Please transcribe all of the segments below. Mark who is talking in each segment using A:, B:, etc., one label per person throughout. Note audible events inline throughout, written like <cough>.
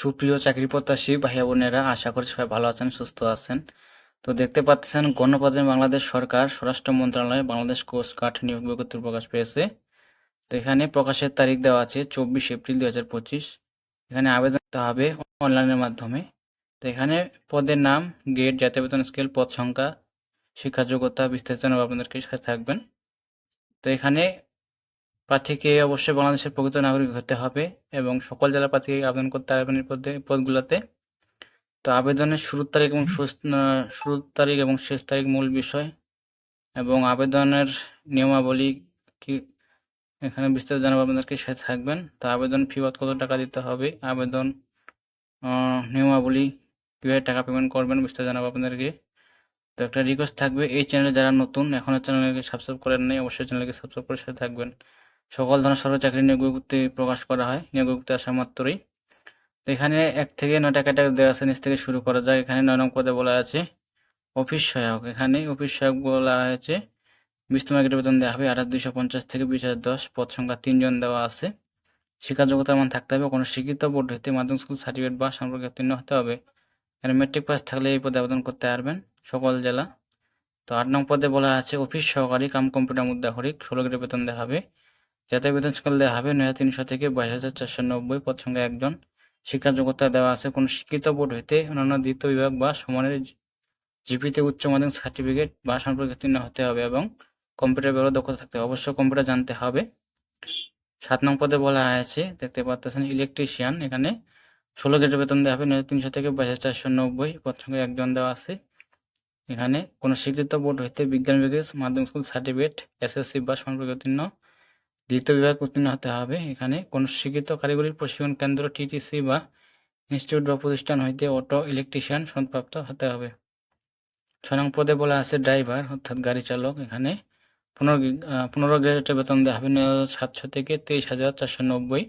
A: সুপ্রিয় চাকরি প্রত্যাশী ভাইয়া বোনেরা, আশা করি সবাই ভালো আছেন, সুস্থ আছেন। তো দেখতে পাচ্ছেন, গণপ্রজাতন্ত্রী বাংলাদেশ সরকার, স্বরাষ্ট্র মন্ত্রণালয়, বাংলাদেশ কোস্ট গার্ড নিয়োগ বিজ্ঞপ্তি প্রকাশ পেয়েছে। তো এখানে প্রকাশের তারিখ দেওয়া আছে চব্বিশ এপ্রিল দু হাজার পঁচিশ। এখানে আবেদন করতে হবে অনলাইনের মাধ্যমে। তো এখানে পদের নাম গেট জাতীয় বেতন স্কেল, পদ সংখ্যা, শিক্ষা যোগ্যতা বিস্তারিত আপনাদেরকে, সাথে থাকবেন। তো এখানে প্রার্থীকে অবশ্যই বাংলাদেশের প্রকৃত নাগরিক হতে হবে এবং সকল জেলা প্রার্থীকে আবেদন করতে পারবেন এই পদে পদগুলোতে। তো আবেদনের শুরুর তারিখ এবং শুরুর তারিখ এবং শেষ তারিখ মূল বিষয় এবং আবেদনের নিয়মাবলী কি এখানে বিস্তারিত জানাব আপনাদেরকে সাথে থাকবেন। তো আবেদন ফি বাদ কত টাকা দিতে হবে? আবেদন নিয়মাবলী কীভাবে টাকা পেমেন্ট করবেন বিস্তারিত জানাব আপনাদেরকে। তো একটা রিকোয়েস্ট থাকবে, এই চ্যানেলে যারা নতুন এখনও চ্যানেলকে সাবস্ক্রাইব করেন নাই, অবশ্যই চ্যানেলকে সাবস্ক্রাইব করে সাথে থাকবেন। সকল ধরনের সরকারি চাকরি নিয়োগ প্রকাশ করা হয়। নিয়োগ বিজ্ঞপ্তি আসা মাত্রই। তো এখানে এক থেকে নয়টা ক্যাটাগরি দেওয়া আছে, নিচ থেকে শুরু করা যায় এখানে নয় নং পদে বলা আছে, অফিস সহায়ক। এখানে অফিস সহায়ক বলা হয়েছে বিশতম গ্রেড বেতন দেওয়া হবে আঠাশ দুইশো পঞ্চাশ থেকে বিশ হাজার দশ। পদ সংখ্যা তিনজন দেওয়া আছে। শিক্ষা যোগ্যতার মান থাকতে হবে। কোনো শিক্ষিত বোর্ড হইতে মাধ্যমিক স্কুল সার্টিফিকেট বা সম্পর্কে উত্তীর্ণ হতে হবে। এখানে মেট্রিক পাস থাকলে এই পদে আবেদন করতে পারবেন সকল জেলা। তো আট নং পদে বলা আছে, অফিস সহকারী কাম কম্পিউটার মুদ্রাহরিক ষোলো গ্রেড বেতন দেওয়া হবে। জাতীয় বেতন স্কেল দেওয়া হবে নয় তিনশো থেকে বাইশ হাজার চারশো নব্বই পদ সংখ্যা একজন। শিক্ষা যোগ্যতা দেওয়া আছে কোনো শিক্ষিত বোর্ড হইতে অন্যান্য দ্বিতীয় বিভাগ বা সমানের জিপিতে উচ্চ মাধ্যমিক সার্টিফিকেট বা সম্পর্কে উত্তীর্ণ হতে হবে এবং কম্পিউটার ব্যবহার দক্ষতা থাকতে হবে। অবশ্যই কম্পিউটার জানতে হবে। সাত নং পদে বলা আছে দেখতে পাচ্ছেন ইলেকট্রিশিয়ান, এখানে ষোলো গ্রেডের বেতন দেওয়া হবে নয় তিনশো থেকে বাইশ হাজার চারশো নব্বই পদ সংখ্যা একজন দেওয়া আছে। এখানে কোনো স্বীকৃত বোর্ড হইতে বিজ্ঞান বিভাগে মাধ্যমিক স্কুল সার্টিফিকেট, এসএসসি বা সম্পর্কে উত্তীর্ণ দ্বিতীয় বিভাগ উত্তীর্ণ হতে হবে। এখানে কোন স্বীকৃত কারিগরি প্রশিক্ষণ কেন্দ্র, টিটিসি বা ইনস্টিটিউট বা প্রতিষ্ঠান হইতে অটো ইলেকট্রিশিয়ান সনদপ্রাপ্ত হতে হবে। ছয় নং পদে বলা আছে ড্রাইভার, অর্থাৎ গাড়ি চালক। এখানে পনেরো পনেরো গ্রেডের বেতন দেওয়া হবে। নয় সাতশো থেকে তেইশ হাজার চারশো নব্বই।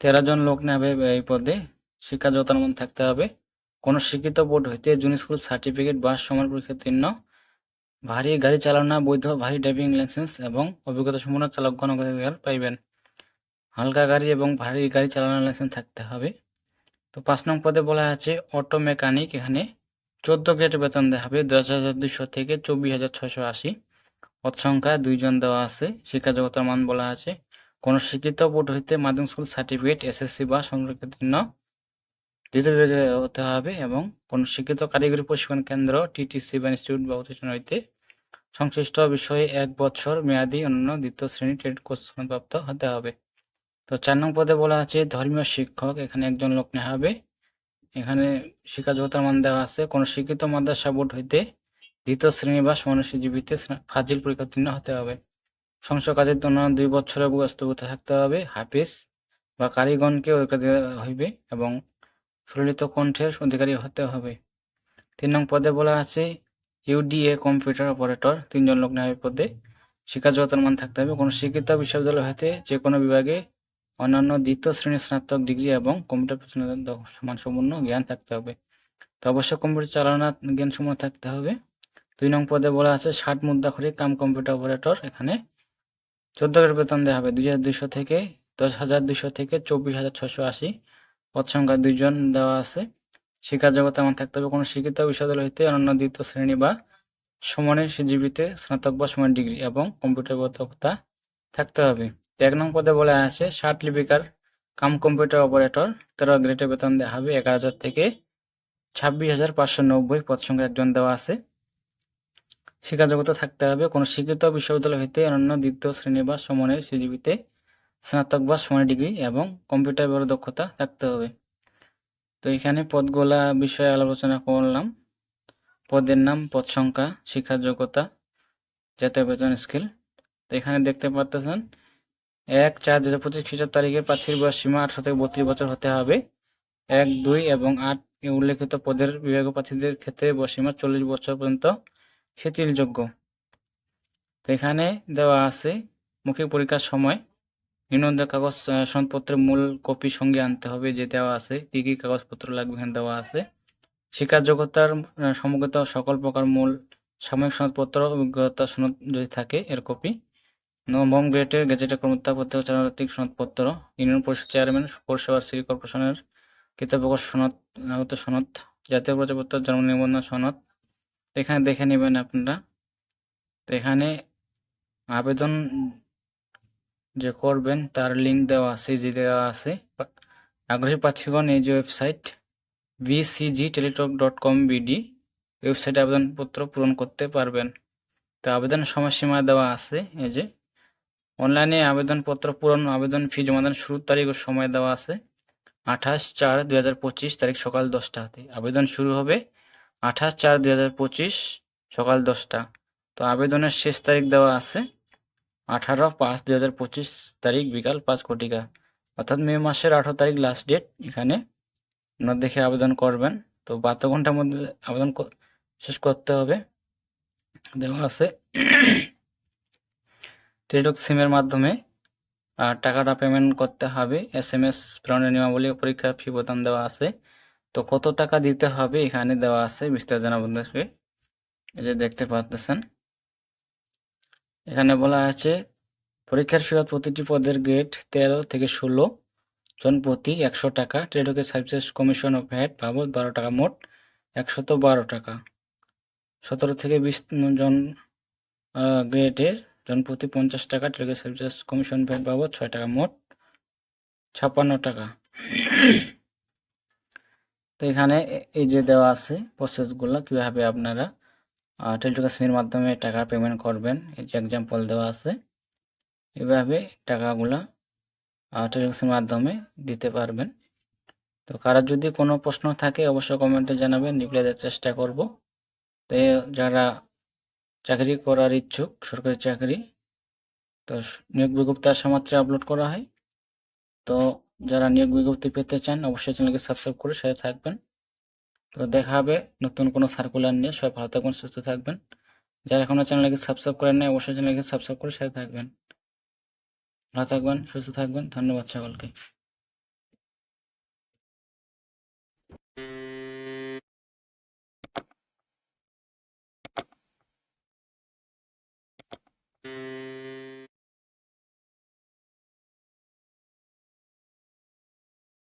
A: তেরো জন লোক নেবে এই পদে। শিক্ষা যোগ্যতার মান থাকতে হবে। কোনো শিক্ষিত বোর্ড হইতে জুনি স্কুল সার্টিফিকেট বা সমান পরীক্ষা উত্তীর্ণ ভারী গাড়ি চালানো, বৈধ ভারী ড্রাইভিং লাইসেন্স এবং অভিজ্ঞতা সম্পন্ন চালকগণ অগ্রাধিকার পাইবেন। হালকা গাড়ি এবং ভারী গাড়ি চালানোর লাইসেন্স থাকতে হবে। তো পাঁচ নং পদে বলা আছে, অটো মেকানিক এখানে চোদ্দ গ্রেড বেতন দেওয়া হবে, দশ হাজার দুশো থেকে চব্বিশ হাজার ছশো আশি। পদ সংখ্যা দুইজন দেওয়া আছে, শিক্ষা জগতের মান বলা আছে। কোনো শিক্ষিত বোর্ড হইতে মাধ্যমিক স্কুল সার্টিফিকেট, এসএসসি বা সংরক্ষিত দ্বিতীয় বিভাগে হতে হবে এবং কোনো শিক্ষিত কারিগরি প্রশিক্ষণ কেন্দ্র, টিটিসি বা ইনস্টিটিউট বা প্রতিষ্ঠান হইতে সংশ্লিষ্ট বিষয়ে এক বছর মেয়াদি অন্য দ্বিতীয় শ্রেণি ট্রেড কোর্স প্রাপ্ত হতে হবে। তো চার নং পদে বলা আছে, ধর্মীয় শিক্ষক, এখানে একজন লোক নেওয়া হবে। এখানে শিক্ষা যোগ্যতার মান দেওয়া আছে। কোনো শিক্ষিত মাদ্রাসা বোর্ড হইতে দ্বিতীয় শ্রেণি বা সমানুষীজীবীতে ফাজিল পরীক্ষা উত্তীর্ণ হতে হবে। সংসদ কাজের জন্য দুই বছরের ব্যস্তগত থাকতে হবে। হাফিজ বা কারিগণকে অধিকার হইবে এবং সুললিত কণ্ঠের অধিকারী হতে হবে। তিন নং পদে বলা আছে ইউডিএ কম্পিউটার অপারেটর তিনজন নেওয়া হবে পদে শিক্ষা যোগ্যতার মান থাকতে হবে। কোনো শিক্ষিত বিশ্ববিদ্যালয় হতে যে কোনো বিভাগে অন্যান্য দ্বিতীয় শ্রেণির স্নাতক ডিগ্রি এবং কম্পিউটার মানসম্পন্ন জ্ঞান থাকতে হবে। তো অবশ্যই কম্পিউটার চালানোর জ্ঞান সময় থাকতে হবে। দুই নং পদে বলা আছে, ষাট মুদ্রা মুদ্রাক্ষরিক কাম কম্পিউটার অপারেটর এখানে চোদ্দ গ্রেড বেতন দেওয়া হবে। দুই হাজার দুইশো থেকে দশ হাজার দুইশো থেকে চব্বিশ হাজার ছশো আশি পদ সংখ্যা দুইজন দেওয়া আছে। শিক্ষা জগতে আমার থাকতে হবে, কোনো শিক্ষিত বিশ্ববিদ্যালয় হইতে অন্যান্য দ্বিতীয় শ্রেণি বা সমানে সিজিবিতে স্নাতক বা সমান ডিগ্রি এবং কম্পিউটার দক্ষতা থাকতে হবে। এক নং পদে বলা আছে, ষাট লিপিকার কাম কম্পিউটার অপারেটর, তেরো গ্রেডের বেতন দেওয়া হবে এগারো হাজার থেকে ছাব্বিশ হাজার পাঁচশো নব্বই পদ সংখ্যা একজন দেওয়া আছে। শিক্ষা জগতে থাকতে হবে, কোনো শিক্ষিত বিশ্ববিদ্যালয় হইতে অন্যান্য দ্বিতীয় শ্রেণি বা সমানের সিজিবিতে স্নাতক বা সমান ডিগ্রি এবং কম্পিউটার ব্যবহার দক্ষতা থাকতে হবে। তো এখানে পদগুলা বিষয়ে আলোচনা করলাম। পদের নাম, পদ সংখ্যা শিক্ষার যোগ্যতা, জাতীয় বেতন স্কেল। তো এখানে দেখতে পাচ্ছেন এক চার দু হাজার পঁচিশ খ্রিস্টাব্দ তারিখে প্রার্থীর বয়স সীমা আঠারো থেকে বত্রিশ বছর হতে হবে। এক, দুই এবং আট উল্লেখিত পদের বিভাগীয় প্রার্থীদের ক্ষেত্রে বয়স সীমা চল্লিশ বছর পর্যন্ত শিথিলযোগ্য। তো এখানে দেওয়া আছে, মৌখিক পরীক্ষার সময় নিম্নলিখিত কাগজ সনদপত্রের মূল কপি সঙ্গে আনতে হবে যে দেওয়া আছে কী কী কাগজপত্র লাগবে এখানে দেওয়া আছে। শিক্ষার যোগ্যতার আহ, সমবেত সকল প্রকার মূল সাময়িক সনদপত্র অভিজ্ঞতা সনদ যদি থাকে এর কপি। নবম গ্রেডের গেজেটের প্রত্যেক চারিত্রিক সনদপত্র ইউনিয়ন পরিষদ চেয়ারম্যান পৌরসভা সিটি কর্পোরেশনের কৃতপক্ষ সনদ নাগরিক সনদ জাতীয় পরিচয়পত্র জন্ম নিবন্ধন সনদ। এখানে দেখে নেবেন আপনারা। তো এখানে আবেদন যে করবেন, তার লিঙ্ক দেওয়া আছে যে দেওয়া আছে। আগ্রহী প্রার্থীগণ, এই যে website VCG Teletalk dot com BD ওয়েবসাইটে আবেদনপত্র পূরণ করতে পারবেন। তো আবেদন সময়সীমা দেওয়া আছে, এই যে। অনলাইনে আবেদনপত্র পূরণ, আবেদন ফি জমাদান শুরুর তারিখ ও সময় দেওয়া আছে। আঠাশ চার পঁচিশ, তারিখ সকাল দশটা হাতে আবেদন শুরু হবে আঠাশ চার পঁচিশ, সকাল দশটা। তো আবেদনের শেষ তারিখ দেওয়া আছে। আঠারো পাঁচ দুই হাজার পঁচিশ তারিখ বিকাল পাঁচ কোটিকা অর্থাৎ মে মাসের আঠারো তারিখ লাস্ট ডেট এখানে। আপনারা দেখে আবেদন করবেন। তো বাহাত্তর ঘণ্টার মধ্যে আবেদন শেষ করতে হবে। দেওয়া আছে <clears throat> টেলিটক সিমের মাধ্যমে। আর টাকাটা পেমেন্ট করতে হবে। এস এম এস প্রেরণের নিয়মাবলী, পরীক্ষার ফি প্রদান দেওয়া আছে। তো কত টাকা দিতে হবে এখানে দেওয়া আছে বিস্তারিত জানাব এই যে দেখতে পাচ্ছেন। এখানে বলা আছে, পরীক্ষার ফি প্রতিটি পদের গ্রেড তেরো থেকে ষোলো জন প্রতি একশো টাকা। টেলিটকের সার্ভিসেস কমিশন অফ ভ্যাট বাবদ বারো টাকা মোট একশত বারো টাকা। সতেরো থেকে বিশ জন গ্রেডের জন প্রতি পঞ্চাশ টাকা। টেলিটকের সার্ভিসেস কমিশন ভ্যাট বাবদ ছয় টাকা মোট ছাপ্পান্ন টাকা। তো এখানে এই যে দেওয়া আছে প্রসেসগুলো কীভাবে আপনারা টেলিটক সিমের মাধ্যমে টাকা পেমেন্ট করবেন। এই যে এক্সাম্পল দেওয়া আছে, এভাবে টাকাগুলা টেলিটক মাধ্যমে দিতে পারবেন। তো কারোর যদি কোনো প্রশ্ন থাকে, অবশ্যই কমেন্টে জানাবেন রিপ্লাই দেওয়ার চেষ্টা করব। তো যারা চাকরি করার ইচ্ছুক, সরকারি চাকরি, তো নিয়োগ বিজ্ঞপ্তি আসা মাত্রে আপলোড করা হয়। তো যারা নিয়োগ বিজ্ঞপ্তি পেতে চান, অবশ্যই চ্যানেলকে সাবস্ক্রাইব করে সাথে থাকবেন। তো দেখা হবে নতুন কোনো সার্কুলার নিয়ে। সবাই ভালো থাকবেন, সুস্থ থাকবেন। যারা এখনও চ্যানেলকে সাবস্ক্রাইব করেন নাই অবশ্যই চ্যানেলকে সাবস্ক্রাইব করে সাথে থাকবেন। ভালো থাকবেন, সুস্থ থাকবেন। ধন্যবাদ সকলকে।